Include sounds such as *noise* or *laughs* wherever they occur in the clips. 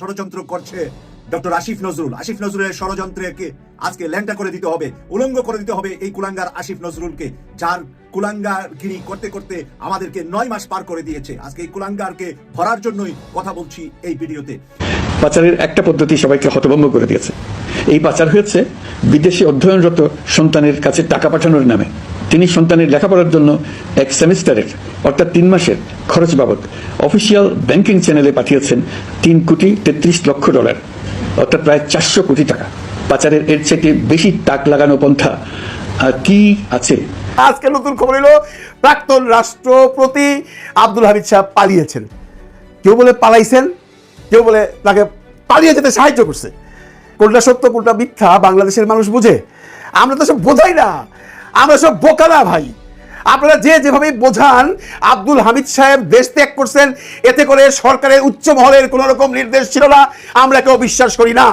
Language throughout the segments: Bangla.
ষড়যন্ত্র করছে ডক্টর আসিফ নজরুল। আসিফ নজরুলের ষড়যন্ত্রকে আজকে ল্যাংটা করে দিতে হবে, উলঙ্গ করে দিতে হবে এই কুলাঙ্গার আসিফ নজরুলকে, যার কুলাঙ্গারগিরি করতে করতে আমাদেরকে নয় মাস পার করে দিয়েছে। আজকে এই কুলাঙ্গারকে ধরার জন্যই কথা বলছি এই ভিডিওতে। পাচারের একটা পদ্ধতি সবাইকে হতভম্ব করে দিয়েছে। এই পাচার হয়েছে বিদেশে অধ্যয়নরত সন্তানের কাছে টাকা পাঠানোর নামে। তিনি সন্তানের লেখাপড়ার জন্য এক সেমিস্টারের, অর্থাৎ তিন মাসের, খরচ বাবদ অফিসিয়াল ব্যাংকিং চ্যানেলে পাঠিয়েছেন তিন কোটি তেত্রিশ লক্ষ ডলার, অর্থাৎ প্রায় চারশো কোটি টাকা। পাচারের এর চেয়ে বেশি তাক লাগানো পন্থা কি আছে? আজকে নতুন খবর এলো, প্রাক্তন রাষ্ট্রপতি আব্দুল হামিদ সাহেব পালিয়েছেন। কেউ বলে পালাইছেন, কেউ বলে তাকে পালিয়ে যেতে সাহায্য করছে। কোনটা সত্য, কোনটা মিথ্যা, বাংলাদেশের মানুষ বুঝে? আমরা তো সব বোঝাই না। আমরা সব বোকা না ভাই। আপনারা যে যেভাবে বোঝান, আব্দুল হামিদ সাহেব দেশ ত্যাগ করছেন, এতে করে সরকারের উচ্চ মহলের কোনো রকম নির্দেশ ছিল না, আমরা কেউ বিশ্বাস করি না।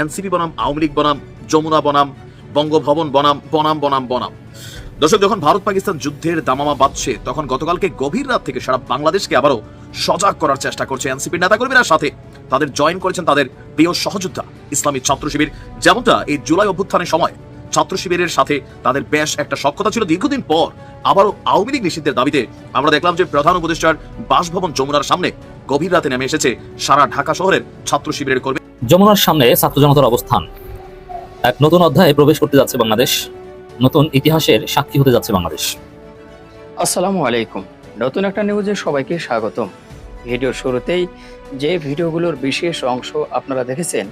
এনসিপি বনাম, আওয়ামী লীগ বনাম, যমুনা বনাম, বঙ্গভবন বনাম বনাম বনাম বনাম। দর্শক, যখন ভারত পাকিস্তান যুদ্ধের দামামা বাঁধছে তখন গতকালকে গভীর রাত থেকে সারা বাংলাদেশকে আবারও সজাগ করার চেষ্টা করছে এনসিপির নেতাকর্মীরা। সাথে তাদের জয়েন করেছেন তাদের প্রিয় সহযোদ্ধা, ইসলামী ছাত্র শিবির। যেমনটা এই জুলাই অভ্যুত্থানের সময় ছাত্র শিবিরের সাথে তাদের বেশ একটা সক্ষতা ছিল। দীর্ঘদিন পর আবারও আওয়ামী লীগ নিষিদ্ধের দাবিতে আমরা দেখলাম যে প্রধান উপদেষ্টার বাসভবন যমুনার সামনে গভীর রাতে নেমে এসেছে সারা ঢাকা শহরের ছাত্র শিবিরের কর্মী। যমুনার সামনে ছাত্র জনতার অবস্থান। এক নতুন অধ্যায়ে প্রবেশ করতে যাচ্ছে বাংলাদেশ। নতুন ইতিহাসের সাক্ষী হতে যাচ্ছে বাংলাদেশ। আসসালামু আলাইকুম। নতুন একটা নিউজে সবাইকে স্বাগতম। ভিডিওর শুরুতেই যে ভিডিওগুলোর বিশেষ অংশ আপনারা দেখেছেন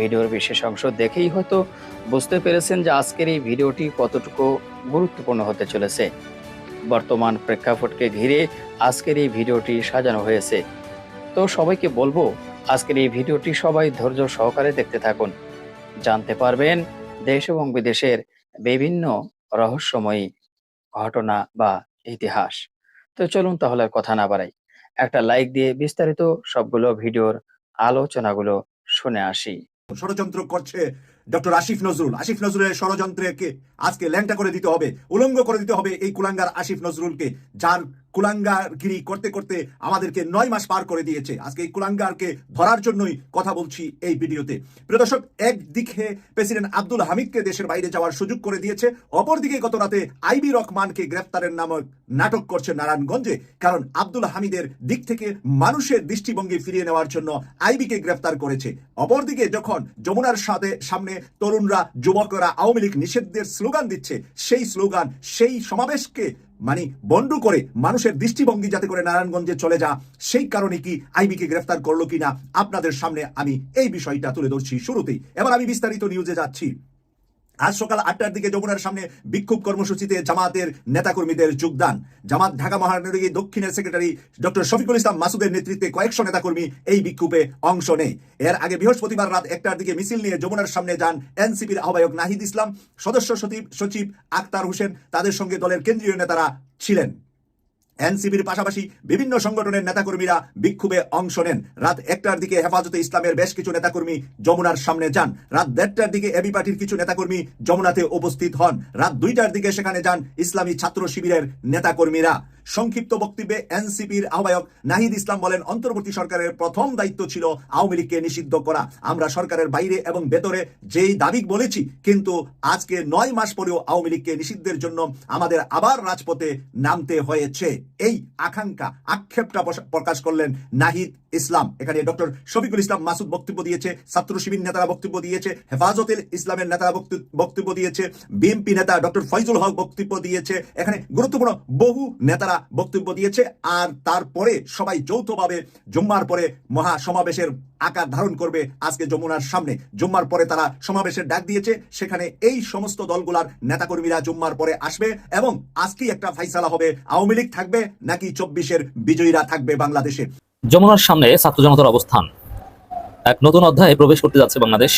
ভিডিওর বিশেষ অংশ দেখেই হয়তো বুঝতে পেরেছেন যে আজকের এই ভিডিওটি কতটুকু গুরুত্বপূর্ণ হতে চলেছে। বর্তমান প্রেক্ষাপটকে ঘিরে আজকের এই ভিডিওটি সাজানো হয়েছে। তো সবাইকে বলব, আজকের এই ভিডিওটি সবাই ধৈর্য সহকারে দেখতে থাকুন। জানতে পারবেন দেশ এবং বিদেশের বিভিন্ন রহস্যময়ী ঘটনা বা ইতিহাস। তো চলুন তাহলে কথা না বাড়াই। একটা লাইক দিয়ে বিস্তারিত সবগুলো ভিডিওর আলোচনাগুলো শুনে আসি। ষড়যন্ত্র করছে ডক্টর আসিফ নজরুল। আসিফ নজরুলের ষড়যন্ত্রকে আজকে ল্যাংটা করে দিতে হবে, উলঙ্গ করে দিতে হবে এই কুলাঙ্গার আসিফ নজরুলকে, যার কুলাঙ্গারগিরি করতে করতে আমাদেরকে নয় মাস পার করে দিয়েছে। আজকে এই কুলাঙ্গারকে ধরার জন্যই কথা বলছি এই ভিডিওতে। প্রিয় দর্শক, একদিকে প্রেসিডেন্ট আব্দুল হামিদকে দেশের বাইরে যাওয়ার সুযোগ করে দিয়েছে, অপরদিকে গত রাতে আইবি রহমানকে গ্রেফতারের নামক নাটক করছে নারায়ণগঞ্জে, কারণ আব্দুল হামিদের দিক থেকে মানুষের দৃষ্টিভঙ্গি ফিরিয়ে নেওয়ার জন্য আইবিকে গ্রেফতার করেছে। অপরদিকে যখন যমুনার সাথে সামনে তরুণরা, যুবকরা, আওয়ামী লীগ নিষেধের স্লোগান দিচ্ছে, সেই স্লোগান, সেই সমাবেশকে মানে বন্ড করে মানুষের দৃষ্টিভঙ্গি যাতে করে নারায়ণগঞ্জে চলে যা, সেই কারণে কি আইবিকে গ্রেফতার করল কিনা আপনাদের সামনে আমি এই বিষয়টা তুলে ধরছি শুরুতেই। এবার আমি বিস্তারিত নিউজে যাচ্ছি। আজ সকাল আটটার দিকে যমুনার সামনে বিক্ষোভ কর্মসূচিতে জামাতের নেতাকর্মীদের যোগদান। জামাত ঢাকা মহানগরী দক্ষিণের সেক্রেটারি ডক্টর শফিকুল ইসলাম মাসুদের নেতৃত্বে কয়েকশো নেতাকর্মী এই বিক্ষোভে অংশ নেয়। এর আগে বৃহস্পতিবার রাত একটার দিকে মিছিল নিয়ে যমুনার সামনে যান এনসিপির আহ্বায়ক নাহিদ ইসলাম। সদস্য সচিব সচিব আক্তার হোসেন, তাদের সঙ্গে দলের কেন্দ্রীয় নেতারা ছিলেন। এনসিবির পাশাপাশি বিভিন্ন সংগঠনের নেতাকর্মীরা বিক্ষোভে অংশ নেন। রাত একটার দিকে হেফাজতে ইসলামের বেশ কিছু নেতাকর্মী যমুনার সামনে যান। রাত দেড়টার দিকে এবি পার্টির কিছু নেতাকর্মী যমুনাতে উপস্থিত হন। রাত দুইটার দিকে সেখানে যান ইসলামী ছাত্র শিবিরের নেতাকর্মীরা। সংক্ষিপ্ত বক্তব্যে এনসিপির আহ্বায়ক নাহিদ ইসলাম বলেন, অন্তর্বর্তী সরকারের প্রথম দায়িত্ব ছিল আওয়ামী লীগকে নিষিদ্ধ করা। আমরা সরকারের বাইরে এবং ভেতরে যেই দাবি বলেছি, কিন্তু আজকে নয় মাস পরেও আওয়ামী লীগকে নিষিদ্ধের জন্য আমাদের আবার রাজপথে নামতে হয়েছে। এই আকাঙ্ক্ষা, আক্ষেপটা প্রকাশ করলেন নাহিদ ইসলাম। এখানে ডক্টর শফিকুল ইসলাম মাসুদ বক্তব্য দিয়েছে, ছাত্র শিবির নেতারা বক্তব্য দিয়েছে, হেফাজতের ইসলামের নেতারা বক্তব্য- দিয়েছে, বিএনপি নেতা ডক্টর ফয়জুল হক বক্তব্য দিয়েছে। এখানে গুরুত্বপূর্ণ বহু নেতারা বক্তব্য দিয়েছে আর তারপরে সবাই যৌথভাবে জুম্মার পরে মহা সমাবেশের আকার ধারণ করবে আজকে যমুনার সামনে। জুম্মার পরে তারা সমাবেশের ডাক দিয়েছে, সেখানে এই সমস্ত দলগুলার নেতাকর্মীরা জুম্মার পরে আসবে এবং আজকেই একটা ফাইসালা হবে। আওয়ামী লীগ থাকবে নাকি চব্বিশের বিজয়ীরা থাকবে বাংলাদেশে? যমুনার সামনে ছাত্র জনতার অবস্থান। এক নতুন অধ্যায়ে প্রবেশ করতে যাচ্ছে বাংলাদেশ।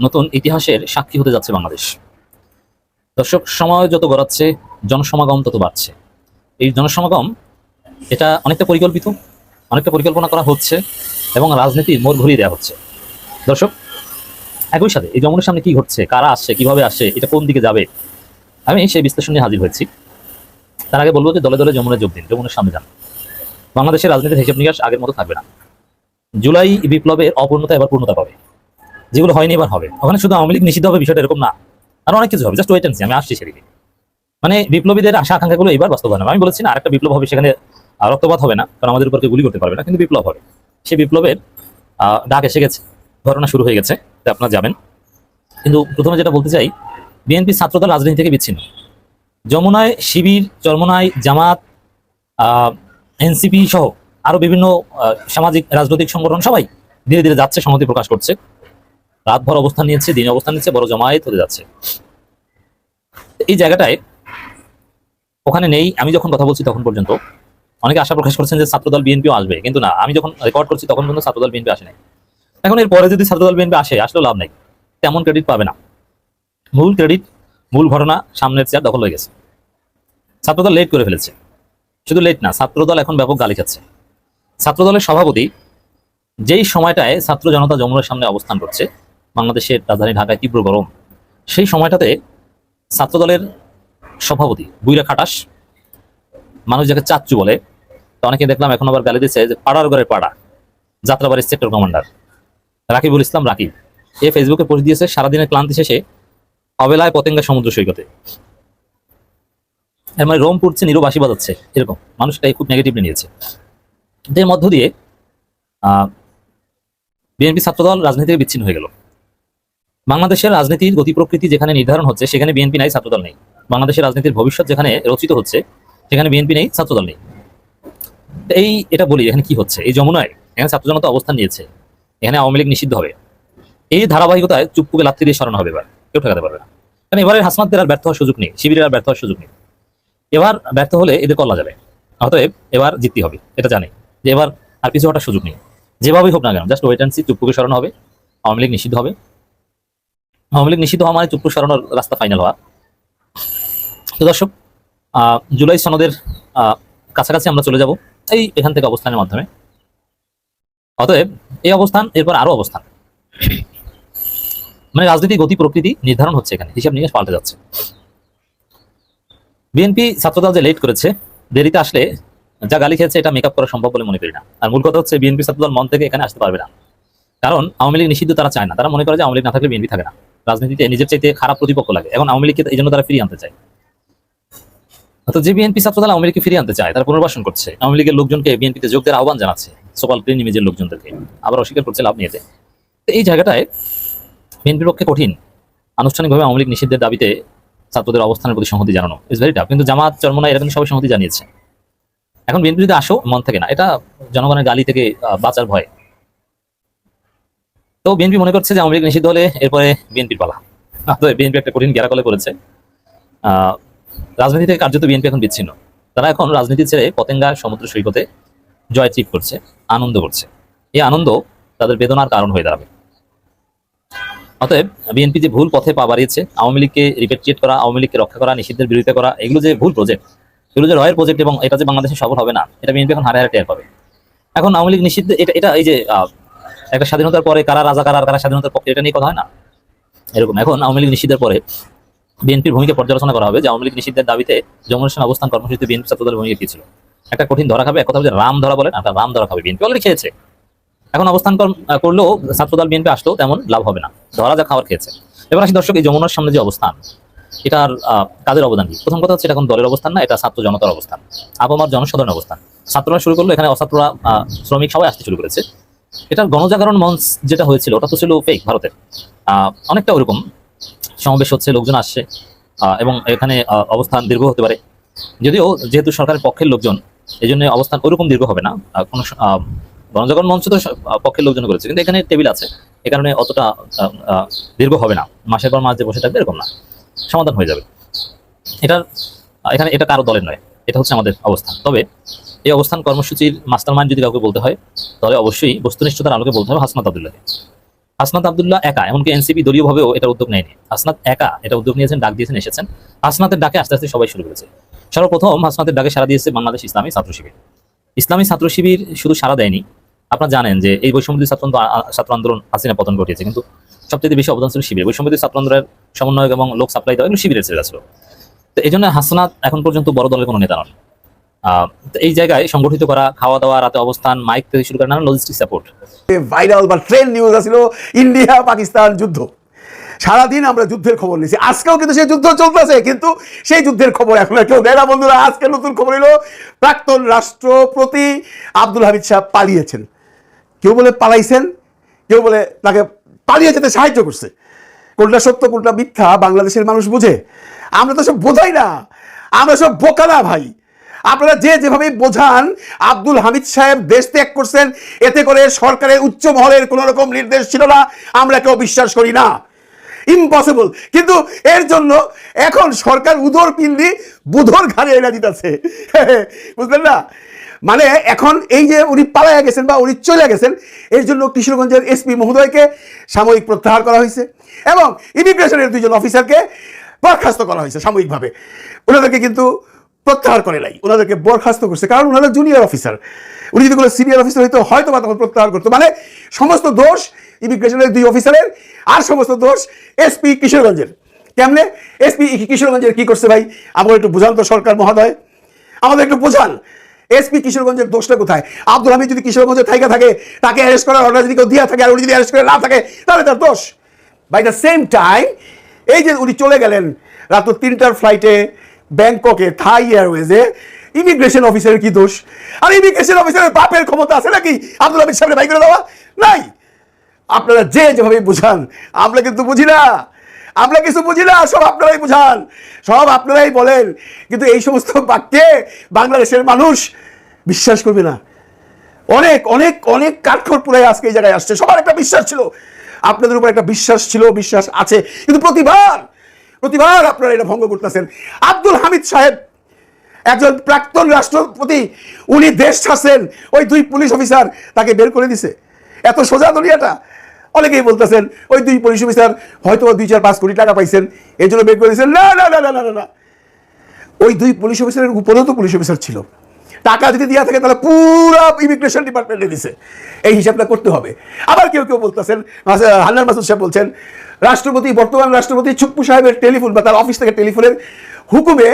নতুন ইতিহাসের সাক্ষী হতে যাচ্ছে বাংলাদেশ। দর্শক, সময় যত গড়াচ্ছে, জনসমাগম তত বাড়ছে। এই জনসমাগম, এটা অনেকটা পরিকল্পিত, অনেকটা পরিকল্পনা করা হচ্ছে এবং রাজনীতির মোড় ঘুরিয়ে দেওয়া হচ্ছে। দর্শক, একই সাথে এই যমুনার সামনে কি ঘটছে, কারা আসছে, কীভাবে আসছে, এটা কোন দিকে যাবে, আমি সেই বিশ্লেষণ নিয়ে হাজির হয়েছি। তার আগে বলব যে দলে দলে যমুনা যোগ দিন, যমুনার সামনে যান। বাংলাদেশের রাজনীতির হিসেব নিকাশ আগের মতো থাকবে না। জুলাই বিপ্লবের অপূর্ণতা এবার পূর্ণতা পাবে। যেগুলো হয়নি এবার হবে। ওখানে শুধু আওয়ামী লীগ নিষিদ্ধ হবে বিষয়টা এরকম না। আর অনেক কিছু হবে। জাস্ট ওয়েট আমি আসছি সেদিকে। মানে বিপ্লবীদের আশা আকাঙ্ক্ষাগুলো এবার বাস্তবায়ন হবে। আমি বলেছি না, আরেকটা বিপ্লব হবে, সেখানে রক্তপাত হবে না, কারণ আমাদের উপর কেউ গুলি করতে পারবে না, কিন্তু বিপ্লব হবে। সে বিপ্লবের ডাক এসে গেছে, ঘটনা শুরু হয়ে গেছে আপনারা যাবেন কিন্তু প্রথমে যেটা বলতে চাই, বিএনপি ছাত্রদল রাজনীতি থেকে বিচ্ছিন্ন। যমুনায় শিবির, চরমনায় জামাত এনসিপি সহ আরও বিভিন্ন সামাজিক, রাজনৈতিক সংগঠন সবাই ধীরে ধীরে যাচ্ছে সংহতি প্রকাশ করছে। রাতভর অবস্থান নিয়েছে, দিনে অবস্থান নিচ্ছে বড় জমায়েত হতে যাচ্ছে। এই জায়গাটায় ওখানে নেই। আমি যখন কথা বলছি তখন পর্যন্ত অনেকে আশা প্রকাশ করছেন যে ছাত্রদল বিএনপিও আসবে, কিন্তু না, আমি যখন রেকর্ড করছি তখন পর্যন্ত ছাত্রদল বিএনপি আসে নাই। এখন এর পরে যদি ছাত্রদল বিএনপি আসে, আসলেও লাভ নেই। তেমন ক্রেডিট পাবে না। মূল ক্রেডিট মূল ঘটনা সামনের চেয়ার দখল হয়ে গেছে। ছাত্রদল লেট করে ফেলেছে। শুধু লেট না, ছাত্রদল এখন ব্যাপক গালি খাচ্ছে। ছাত্রদলের সভাপতি যেই সময়টায় ছাত্র জনতা যমুনার সামনে অবস্থান করছে, বাংলাদেশের রাজধানী ঢাকায় তীব্র গরম, সেই সময়টাতে ছাত্রদলের সভাপতি, বুইরা খাটাস। মানুষ যাকে চাচ্চু বলে, তো অনেকে দেখলাম এখন আবার গালি দিচ্ছে যে পাড়ার ঘরে পাড়া, যাত্রাবাড়ির সেক্টর কমান্ডার রাকিবুল ইসলাম রাকিব, এ ফেসবুকে পোস্ট দিয়েছে, সারাদিনের ক্লান্তি শেষে অবেলায় পতেঙ্গা সমুদ্র সৈকতে। এর মানে রোম পড়ছে নিরবাসী বাজাচ্ছে, এরকম। মানুষটাই খুব নেগেটিভলি নিয়েছে। এর মধ্য দিয়ে বিএনপি ছাত্রদল রাজনীতি বিচ্ছিন্ন হয়ে গেল। বাংলাদেশের রাজনীতির গতি প্রকৃতি যেখানে নির্ধারণ হচ্ছে, সেখানে বিএনপি নাই, ছাত্রদল নেই। বাংলাদেশের রাজনীতির ভবিষ্যৎ যেখানে রচিত হচ্ছে, সেখানে বিএনপি নেই, ছাত্রদল নেই। এই এটা বলি, এখানে কি হচ্ছে? এই যমুনায় এখানে ছাত্র জনতা অবস্থান নিয়েছে, এখানে আওয়ামী লীগ নিষিদ্ধ হবে। এই ধারাবাহিকতায় চুপপুকে লাত্তি দিয়ে সরানো হবে এবার, কেউ ঠেকাতে পারবে না। কারণ এবারে হাসনাতদের আর ব্যর্থ হওয়ার সুযোগ নেই, শিবিরের আর ব্যর্থ হওয়ার সুযোগ নেই। এবার ব্যর্থ হলে এদের কল্লা যাবে, অতএব এবার জিততে হবে, এটা জানে। যে এবার আর কিছু হওয়ার সুযোগ নেই। যেভাবেই হোক না কেন, জাস্ট ওয়েট অ্যান্ড সি চুপ্পুকে সরানো হবে, আওয়ামী লীগ নিষিদ্ধ হবে। আওয়ামী লীগ নিষিদ্ধ হওয়া মানে চুপ্পু সরানোর রাস্তা ফাইনাল হওয়া। তো দর্শক জুলাই সনদের কাছাকাছি আমরা চলে যাব এই এখান থেকে অবস্থানের মাধ্যমে। অতএব এই অবস্থান, এরপর আরও অবস্থান। মানে রাজনীতি, গতি, প্রকৃতি নির্ধারণ হচ্ছে এখানে, হিসাব নিকাশ পাল্টে যাচ্ছে। বিএনপি ছাত্রদল যে লেট করেছে, দেরিতে আসলে যা গালি খেয়েছে এটা মেকআপ করা সম্ভব বলে মনে করি না। আর মূল কথা হচ্ছে বিএনপি ছাত্রদল মন থেকে এখানে আসতে পারবে না। কারণ আওয়ামী লীগ নিষিদ্ধ তারা চায় না। তারা মনে করে যে আওয়ামী লীগ না থাকলে বিএনপি থাকে না। রাজনীতিতে নিজের চাইতে খারাপ প্রতিপক্ষ লাগে। এখন আওয়ামী লীগকে এই জন্য তারা ফিরিয়ে আনতে চায়। তো যে বিএনপি ছাত্রদল আওয়ামী লীগকে ফিরিয়ে আনতে চায়, তারা পুনর্বাসন করছে। আওয়ামী লীগের লোকজনকে বিএনপিতে যোগ দেওয়ার আহ্বান জানাচ্ছে সোকাল গ্রিন ইমেজের লোকজনদেরকে। আবার অস্বীকার করছে লাভ নিয়েছে তো এই জায়গাটায় বিএনপির পক্ষে কঠিন। আনুষ্ঠানিকভাবে আওয়ামী লীগ নিষিদ্ধের দাবিতে ছাত্রদের অবস্থানের প্রতি সংহতি জানানো। ইজ ভেরি টাফ কিন্তু জামাত চরমনা এরা কিন্তু সবাই সংহতি জানিয়েছে। এখন বিএনপি যদি আসো, মন থেকে না। এটা জনগণের গালি থেকে বাঁচার ভয়। তো বিএনপি মনে করছে যে আওয়ামী লীগ নিষিদ্ধ হলে এরপরে বিএনপির পালা। বিএনপি একটা কঠিন গেরাকলে করেছে। রাজনীতি থেকে কার্যত বিএনপি এখন বিচ্ছিন্ন। তারা এখন রাজনীতি ছেড়ে পতেঙ্গা, সমুদ্র সৈকতে জয় ট্রিপ করছে, আনন্দ করছে। এই আনন্দ তাদের বেদনার কারণ হয়ে দাঁড়াবে। অতএব বিএনপি যে ভুল পথে পা বাড়িয়েছে, আওয়ামী লীগকে রিপেট্রিয়েট করা, আওয়ামী লীগকে রক্ষা করা, নিষিদ্ধের বিরোধিতা করা, এগুলো যে ভুল প্রজেক্ট এগুলো যে রয়ের প্রজেক্ট এবং এটা যে বাংলাদেশে সফল হবে না, এটা বিএনপি এখন হারে হারে টের পাবে। এখন আওয়ামী লীগ নিষিদ্ধ, এটা এটা এই যে একটা স্বাধীনতার পরে কারা রাজা, কারা কারা স্বাধীনতার পক্ষে, এটা নিয়ে কথা হয় না। এরকম, এখন আওয়ামী লীগ নিষিদ্ধের পরে বিএনপির ভূমিকা পর্যালোচনা করা হবে, যে আওয়ামী লীগ নিষিদ্ধের দাবিতে সঙ্গে অবস্থান কর্মসূচিতে বিএনপি ছাত্রদলের ভূমিকা কি ছিল একটা কঠিন ধরা খাবে কথা হচ্ছে রাম ধরা বলেন একটা রাম ধরা খাবে বিএনপি। অলরেডি খেয়েছে। এখন অবস্থান করলেও ছাত্রদল বিএনপি আসলেও তেমন লাভ হবে না। ধরা যা খাওয়ার খেয়েছে। এবার আসি দর্শক, এই যমুনার সামনে যে অবস্থান, এটার কাদের অবদান কি? প্রথম কথা হচ্ছে এটা এখন দলের অবস্থান না, এটা ছাত্র জনতার অবস্থান। আপামার জনসাধারণের অবস্থান। ছাত্ররা শুরু করল, এখানে অছাত্ররা শ্রমিক সবাই আসতে শুরু করেছে। এটার গণজাগরণ মঞ্চ যেটা হয়েছিল, ওটা তো ছিল ফেক ভারতের। অনেকটা ওরকম। সমাবেশ হচ্ছে লোকজন আসছে এবং এখানে অবস্থান দীর্ঘ হতে পারে। যদিও যেহেতু সরকারের পক্ষের লোকজন এই জন্য অবস্থান ওরকম দীর্ঘ হবে না। কোনো গণজাগরণ মঞ্চ তো পক্ষের লোকজন করেছে কিন্তু এখানে টেবিল আছে। এ কারণে অতটা দীর্ঘ হবে না। মাসের পর মাস যে বসে থাকবে এরকম না। সমাধান হয়ে যাবে। আহ, এখানে এটা কারও দলের নয় এটা হচ্ছে আমাদের অবস্থান। তবে এই অবস্থান কর্মসূচির মাস্টার মাইন্ড যদি কাউকে বলতে হয় তাহলে অবশ্যই বস্তুনিষ্ঠতার আলোকে বলতে হবে হাসনাত আবদুল্লাহকে। হাসনাত আবদুল্লাহ একা, এমনকি এনসিপি দলীয়ভাবেও এটা উদ্যোগ নেয়নি। হাসনাত একা এটা উদ্যোগ নিয়েছেন, ডাক দিয়েছেন, এসেছেন। হাসনাতের ডাকে আস্তে আস্তে সবাই শুরু করেছে। সর্বপ্রথম হাসনাতের ডাকে সারা দিয়েছে বাংলাদেশ ইসলামী ছাত্র শিবির। ইসলামী ছাত্র শিবির শুধু সারা দেয়নি। আপনারা জানেন যে এই বৈষম্যদী ছাত্র ছাত্র আন্দোলন হাসিনা পতন ঘটিয়েছে, কিন্তু সবচেয়ে বেশি অবদান ছিল শিবির। বৈষম্যদী ছাত্র আন্দোলনের সমন্বয়ক এবং লোক সাপ্লাই দেওয়া, এগুলো শিবিরের ছেলেরা ছিল। তো এই জন্য হাসনাত এখন পর্যন্ত বড় দলের কোনো নেতা তো এই জায়গায় সংগঠিত করা, খাওয়া দাওয়া, রাতে অবস্থান মাইক থেকে শুরু করে নানান লজিস্টিক সাপোর্ট ভাইরাল বা ট্রেন নিউজ আছিল, ইন্ডিয়া, পাকিস্তান যুদ্ধ। সারাদিন আমরা যুদ্ধের খবর নিয়েছি আজকেও কিন্তু সেই যুদ্ধ চলতেছে, কিন্তু সেই যুদ্ধের খবর এখন কেউ দেয় না, বন্ধুরা। আজকে নতুন খবর এলো, প্রাক্তন রাষ্ট্রপতি আব্দুল হামিদ সাহেব পালিয়েছেন। কেউ বলে পালাইছেন, কেউ বলে তাকে পালিয়ে যেতে সাহায্য করছে। কোনটা সত্য, কোনটা মিথ্যা, বাংলাদেশের মানুষ বুঝে। আমরা তো সব বোঝাই না। আমরা সব বোকা না ভাই। আপনারা যে যেভাবে বোঝান, আব্দুল হামিদ সাহেব দেশ ত্যাগ করছেন, এতে করে সরকারের উচ্চ মহলের কোনো রকম নির্দেশ ছিল না, আমরা কেউ বিশ্বাস করি না। ইম্পসিবল কিন্তু এর জন্য এখন সরকার উদর পিন্ডি বুধর ঘাড়ে এনে দিতেছে। *laughs* বুঝলেন না? মানে এখন এই যে উনি পালাইয়া গেছেন বা উনি চলে গেছেন, এর জন্য কিশোরগঞ্জের এসপি মহোদয়কে সাময়িক প্রত্যাহার করা হয়েছে এবং ইমিগ্রেশনের দুইজন অফিসারকে বরখাস্ত করা হয়েছে সাময়িকভাবে। ওনাদেরকে কিন্তু প্রত্যাহার করে নাই। ওনাদেরকে বরখাস্ত করছে। কারণ ওনারা জুনিয়র অফিসার উনি যদি কোনো সিনিয়র অফিসার হইতো, হয়তো বা তখন প্রত্যাহার করতো। মানে সমস্ত দোষ ইমিগ্রেশনের দুই অফিসারের আর সমস্ত দোষ এসপি কিশোরগঞ্জের। কেমনে? এসপি কিশোরগঞ্জের কি করছে ভাই? আমাকে একটু বুঝান তো সরকার মহোদয়। আমাদের একটু বোঝান। এসপি কিশোরগঞ্জের দোষটা কোথায়? আব্দুল হামিদ যদি কিশোরগঞ্জে থাইকা থাকে, তাকে অ্যারেস্ট করার অর্ডার যদি কেউ দিয়া থাকে, আর উনি যদি অ্যারেস্ট করে না থাকে, তাহলে তার দোষ। বাই দ্য সেম টাইম এই যে উনি চলে গেলেন, রাত তিনটার ফ্লাইটে ব্যাংককে থাই এয়ারওয়েজে ইমিগ্রেশন অফিসারের কি দোষ? আর ইমিগ্রেশন অফিসারের বাপের ক্ষমতা আছে নাকি? আব্দুল হামিদ সামনে বাই করে দেওয়া? নাই। আপনারা যে যেভাবে বুঝান, আমরা কিন্তু বুঝি না। আমরা কিছু বুঝি না, সব আপনারাই বুঝান। সব আপনারাই বলেন। কিন্তু এই সমস্ত বাক্যে বাংলাদেশের মানুষ বিশ্বাস করবে না। অনেক অনেক অনেক কাঠখড় পুরাই আজকে এই জায়গায় আসছে। সবার একটা বিশ্বাস ছিল। আপনাদের উপর একটা বিশ্বাস ছিল, বিশ্বাস আছে। কিন্তু প্রতিবার প্রতিবার আপনারা এটা ভঙ্গ করতেছেন। আব্দুল হামিদ সাহেব, একজন প্রাক্তন রাষ্ট্রপতি, উনি দেশ ছাড়ছেন। ওই দুই পুলিশ অফিসার তাকে বের করে দিছে। এত সোজা দরিয়াটা অনেকেই বলতেছেন, ওই দুই পুলিশ অফিসার হয়তো দুই চার পাঁচ কোটি টাকা পাইছেন এই জন্য বের করে দিয়েছেন। না না না না না না। ওই দুই পুলিশ অফিসারের উপরেও তো পুলিশ অফিসার ছিল। টাকা যদি দেওয়া থাকে তাহলে পুরো ইমিগ্রেশন ডিপার্টমেন্টে দিছে। এই হিসাবটা করতে হবে। আবার কেউ কেউ বলতেছেন হান্নান মাসুদ সাহেব বলছেন, রাষ্ট্রপতি, বর্তমান রাষ্ট্রপতি চুপ্পু সাহেবের টেলিফোন বা তার অফিস থেকে টেলিফোনের হুকুমে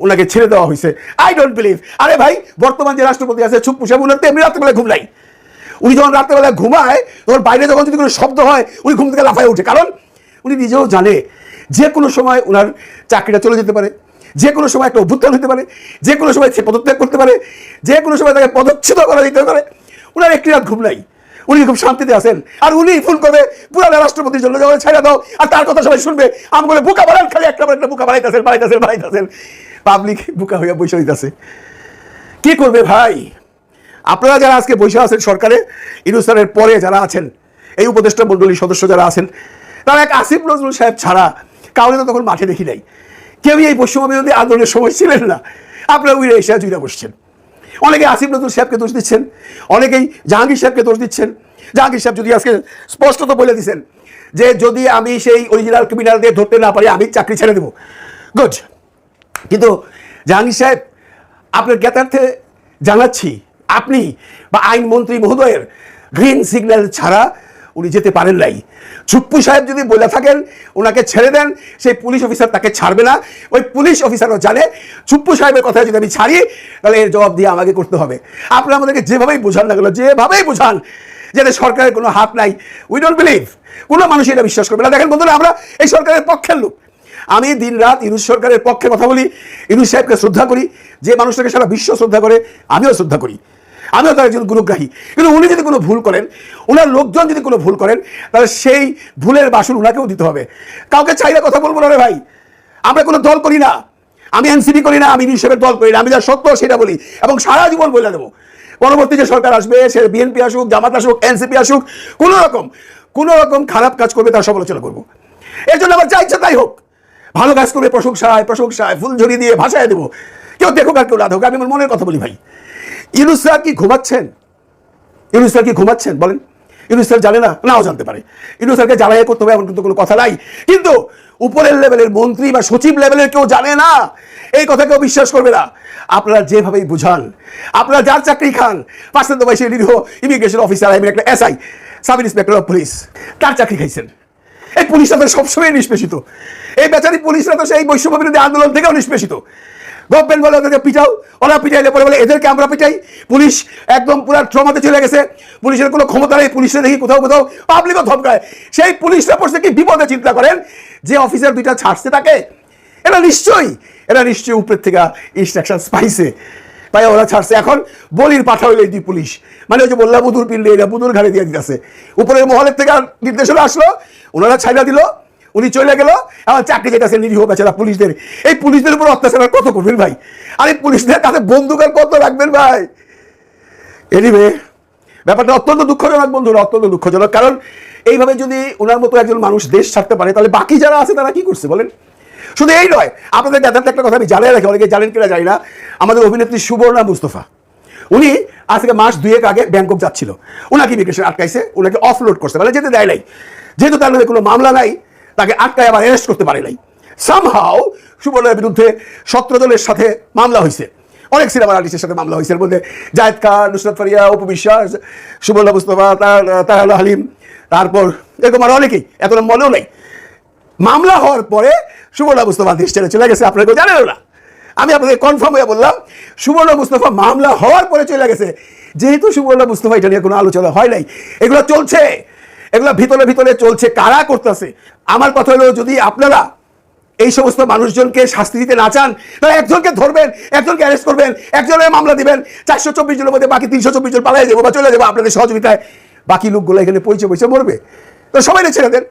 ওনাকে ছেড়ে দেওয়া হয়েছে। আই ডোন্ট বিলিভ আরে ভাই, বর্তমান যে রাষ্ট্রপতি আছে চুপ্পু সাহেব ওনার তো এমনি রাত্রেবেলা ঘুম নাই। উনি যখন রাত্রেবেলা ঘুমায়, তখন বাইরে যখন যদি কোনো শব্দ হয়, উনি ঘুম থেকে লাফায় ওঠে। কারণ উনি নিজেও জানে, যে কোনো সময় ওনার চাকরিটা চলে যেতে পারে। যে কোনো সময় একটা অভ্যুত্থান হতে পারে, যে কোনো সময় সে পদত্যাগ করতে পারে, যে কোনো সময় তাকে পদচ্যুত করা দিতে পারে। ওনার একটি রাত ঘুম নাই। উনি খুব শান্তিতে আছেন। আর উনি ফোন করবে পুরানা রাষ্ট্রপতির জন্য যখন ছেড়ে দাও, আর তার কথা সবাই শুনবে। আমি বলে, বুকা বাড়ান খালি, একটা একটা বুকা বাড়াইতেছেন বাড়াইতেছেন বাড়াইতেছেন পাবলিক বুকা হইয়া বসে হইতাছে কি করবে ভাই? আপনারা যারা আজকে বসে আছেন সরকারে ইনুসারের পরে যারা আছেন, এই উপদেষ্টা মণ্ডলীর সদস্য যারা আছেন, তারা এক আসিফ নজরুল সাহেব ছাড়া কাউকে তো তখন মাঠে দেখি নাই। কেউই এই পশ্চিম বিরোধী আন্দোলনের সময় ছিলেন না। আপনারা উইরে এসে জুড়ে বসছেন। অনেকে আসিফ নজরুল সাহেবকে দোষ দিচ্ছেন, অনেকেই জাহাঙ্গীর সাহেবকে দোষ দিচ্ছেন। জাহাঙ্গীর সাহেব যদি আজকে স্পষ্টত বলে দিচ্ছেন যে যদি আমি সেই অরিজিনাল ক্রিমিনালদের ধরতে না পারি, আমি চাকরি ছেড়ে দেবো। গুড কিন্তু জাহাঙ্গীর সাহেব, আপনার জ্ঞাতার্থে জানাচ্ছি, আপনি বা আইনমন্ত্রী মহোদয়ের গ্রিন সিগন্যাল ছাড়া উনি যেতে পারেন নাই। চুপ্পু সাহেব যদি বলে থাকেন ওনাকে ছেড়ে দেন, সেই পুলিশ অফিসার তাকে ছাড়বে না। ওই পুলিশ অফিসারও জানে, চুপ্পু সাহেবের কথা যদি আমি ছাড়ি, তাহলে এর জবাব দিয়ে আমাকে করতে হবে। আপনারা আমাদেরকে যেভাবেই বোঝান না গেলো যেভাবেই বোঝান যাতে সরকারের কোনো হাত নাই। উই ডোন্ট বিলিভ কোনো মানুষ এটা বিশ্বাস করবে না। দেখেন বন্ধুরা, আমরা এই সরকারের পক্ষের লোক। আমি দিন রাত ইনুস সরকারের পক্ষে কথা বলি, ইনুস সাহেবকে শ্রদ্ধা করি। যে মানুষটাকে সারা বিশ্ব শ্রদ্ধা করে, আমিও শ্রদ্ধা করি। আমিও তার একজন গুণগ্রাহী। কিন্তু উনি যদি কোনো ভুল করেন ওনার লোকজন যদি কোনো ভুল করেন, তাহলে সেই ভুলের বাসন ওনাকেও দিতে হবে। কাউকে চাইলে কথা বলব না রে ভাই। আমরা কোনো দল করি না। আমি এনসিপি করি না, আমি সাহেবের দল করি না। আমি যা সত্য সেটা বলি এবং সারা জীবন বলে দেবো। পরবর্তী যে সরকার আসবে, সে বিএনপি আসুক, জামাত আসুক, এনসিপি আসুক, কোনো রকম কোনো রকম খারাপ কাজ করবে তার সমালোচনা করব। এর জন্য আমার যা ইচ্ছা তাই হোক। ভালো কাজ করবে প্রশংসায় প্রশংসায়, ফুলঝুরি দিয়ে ভাষায় দেবো। কেউ দেখুক আর কেউ না দেখুক, আমি আমার মনের কথা বলি ভাই। ইউনুস স্যার কি ঘুমাচ্ছেন? ইউনুস স্যার কি ঘুমাচ্ছেন? বলেন। ইউনুস স্যার জানে না, নাও জানতে পারে। ইউনুস স্যারকে জ্বালাই করতে হবে, এমন কিন্তু কোনো কথা নাই। কিন্তু উপরের লেভেলের মন্ত্রী বা সচিব লেভেলের কেউ জানে না। এই কথা কেউ বিশ্বাস করবে না। আপনারা যেভাবেই বুঝান, আপনারা যার চাকরি খান, পার্সেন্ট বয়সে নিরীহ ইমিগ্রেশন অফিসার আমি একটা SI, sub inspector of police, তার চাকরি খাইছেন। এই পুলিশরা তো সবসময় নিষ্পেষিত। এই বেচারি পুলিশরা তো সেই বৈষম্য বিরোধী আন্দোলন থেকেও নিষ্পেষিত। গভর্নমেন্ট বলে ওদেরকে পিটাও, ওরা পিটাইলে পরে বলে, এদেরকে আমরা পিটাই। পুলিশ একদম পুরো ট্রমাতে চলে গেছে। পুলিশের কোনো ক্ষমতা নেই পুলিশে দেখি কোথাও কোথাও পাবলিকও ধমকায়। সেই পুলিশরা পড়ছে কি বিপদে চিন্তা করেন? যে অফিসার দুইটা ছাড়ছে তাকে? এরা নিশ্চয়ই এরা নিশ্চয়ই উপরের থেকে ইনস্ট্রাকশন পাইছে। তাই ওরা ছাড়ছে। এখন বলির পাঠা হইল এই দুই পুলিশ। মানে ওই যে বললাম বুধুর পিনলে এরা বুধুর ঘাড়ে দিয়ে দিতেছে। উপরের মহলের থেকে নির্দেশনা আসলো, ওনারা ছাইলা দিল। উনি চলে গেল, আমার চাকরি যেটা নিরীহ বেচারা পুলিশদের। এই পুলিশদের উপর অত্যাচার কত করবেন ভাই? আর এই পুলিশদের কাছে বন্দুক আর কত রাখবেন ভাই? এনিবে ব্যাপারটা অত্যন্ত দুঃখজনক বন্ধুরা, অত্যন্ত দুঃখজনক। কারণ এইভাবে যদি ওনার মতো একজন মানুষ দেশ ছাড়তে পারে, তাহলে বাকি যারা আছে তারা কি করছে বলেন? শুধু এই নয়, আপনাদের দেখাতে একটা কথা আমি জানিয়ে রাখি, অনেকে জানেন কিনা জানি না। আমাদের অভিনেত্রী সুবর্ণা মুস্তফা, উনি আজ থেকে মাস দুয়েক আগে ব্যাংকক যাচ্ছিল। ওনাকে ইমিগ্রেশন আটকাইছে ওনাকে অফলোড করছে মানে যেতে দেয় নাই। যেহেতু তার কোনো মামলা নাই তাকে আটকায় আবার অ্যারেস্ট করতে পারে নাই। সামহাও সুবর্ণার বিরুদ্ধে সতেরো জনের সাথে মামলা হয়েছে। অনেক সিনেমার আর্টিস্টের সাথে মামলা হয়েছে। এর মধ্যে জায়েদ খান, নুসরাত ফারিয়া, অপু বিশ্বাস, সুবর্ণা মুস্তফা, তার হালিম, তারপর এরকম আর অনেকেই। এত মনেও নেই। মামলা হওয়ার পরে সুবর্ণা মুস্তফা দেশ ছেড়ে চলে গেছে। আপনারা কেউ জানেন না। আমি আপনাদের কনফার্ম হয়ে বললাম, সুবর্ণ মুস্তফা মামলা হওয়ার পরে চলে গেছে। যেহেতু সুবর্ণ মুস্তফা এটা নিয়ে কোনো আলোচনা হয় নাই। এগুলো চলছে। এগুলো ভিতরে ভিতরে চলছে, কারা করতেছে? আমার কথা হলো, যদি আপনারা এই সমস্ত মানুষজনকে শাস্তি দিতে না চান, তাহলে একজনকে ধরবেন, একজনকে অ্যারেস্ট করবেন একজনের মামলা দিবেন, চারশো চব্বিশ জনের মধ্যে বাকি তিনশো চব্বিশ জন পালাই যাব বা চলে যাব আপনাদের সহযোগিতায়। বাকি লোকগুলো এখানে পৌঁছে পৌঁছে মরবে। তো সবাই ছেড়ে দেন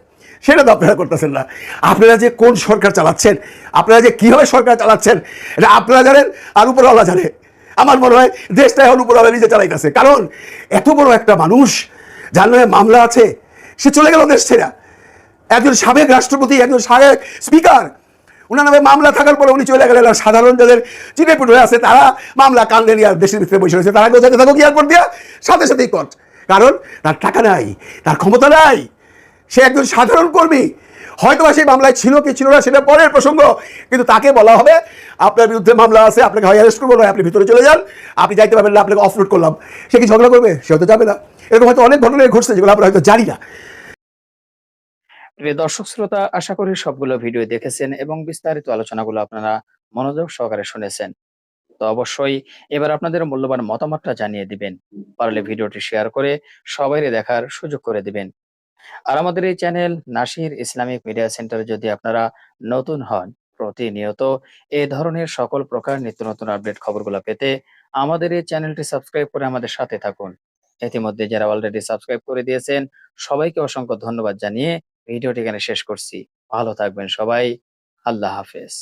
সেটা তো আপনারা করতেছেন না। আপনারা যে কোন সরকার চালাচ্ছেন, আপনারা যে কীভাবে সরকার চালাচ্ছেন, এটা আপনারা জানেন আর উপরওয়ালা জানে। আমার মনে হয় দেশটা এখন উপরওয়ালা নিজে চালাইতেছে। কারণ এত বড় একটা মানুষ, যার মামলা আছে সে চলে গেল দেশ ছেড়া। একজন সাবেক রাষ্ট্রপতি, একজন সাবেক স্পিকার ওনার নামে মামলা থাকার পরে উনি চলে গেলেন। সাধারণ যাদের চিনে পুটে আছে, তারা মামলা কান্দে নিয়ে দেশের ভিতরে বসে রয়েছে। তারা কেউ থাকে কি আর করে দিয়া, সাথে সাথেই কট কারণ তার টাকা নাই, তার ক্ষমতা নাই। সে একজন সাধারণ কর্মী হয়তো সেই মামলায় ছিল কি ছিল না সেটা পরের প্রসঙ্গ। কিন্তু তাকে বলা হবে, আপনার বিরুদ্ধে মামলা আছে, আপনাকে হয় অ্যারেস্ট করব, নয় আপনি ভিতরে চলে যান, আপনি যাইতে পারবেন না, আপনাকে অফলোড করলাম। সে কি ঝগড়া করবে? সে হয়তো যাবে না। এরকম হয়তো অনেক ঘটনায় ঘটছে যেগুলো আমরা হয়তো জানি না। প্রিয় দর্শক শ্রোতা, আশা করি সবগুলো ভিডিও দেখেছেন এবং বিস্তারিত আলোচনাগুলো আপনারা মনোযোগ সহকারে শুনেছেন। তো অবশ্যই এবার আপনাদের মূল্যবান মতামতটা জানিয়ে দিবেন। পারলে ভিডিওটি শেয়ার করে সবাই দেখার সুযোগ করে দিবেন। আর আমাদের এই channel Nasir Islamic media centre যদি আপনারা নতুন হন, প্রতিনিয়ত এ ধরনের সকল প্রকার নিত্য নতুন আপডেট খবরগুলো পেতে আমাদের এই চ্যানেলটি সাবস্ক্রাইব করে আমাদের সাথে থাকুন। ইতিমধ্যে যারা অলরেডি সাবস্ক্রাইব করে দিয়েছেন, সবাইকে অসংখ্য ধন্যবাদ জানিয়ে ভিডিওটি এখানে শেষ করছি। ভালো থাকবেন সবাই, আল্লাহ হাফেজ।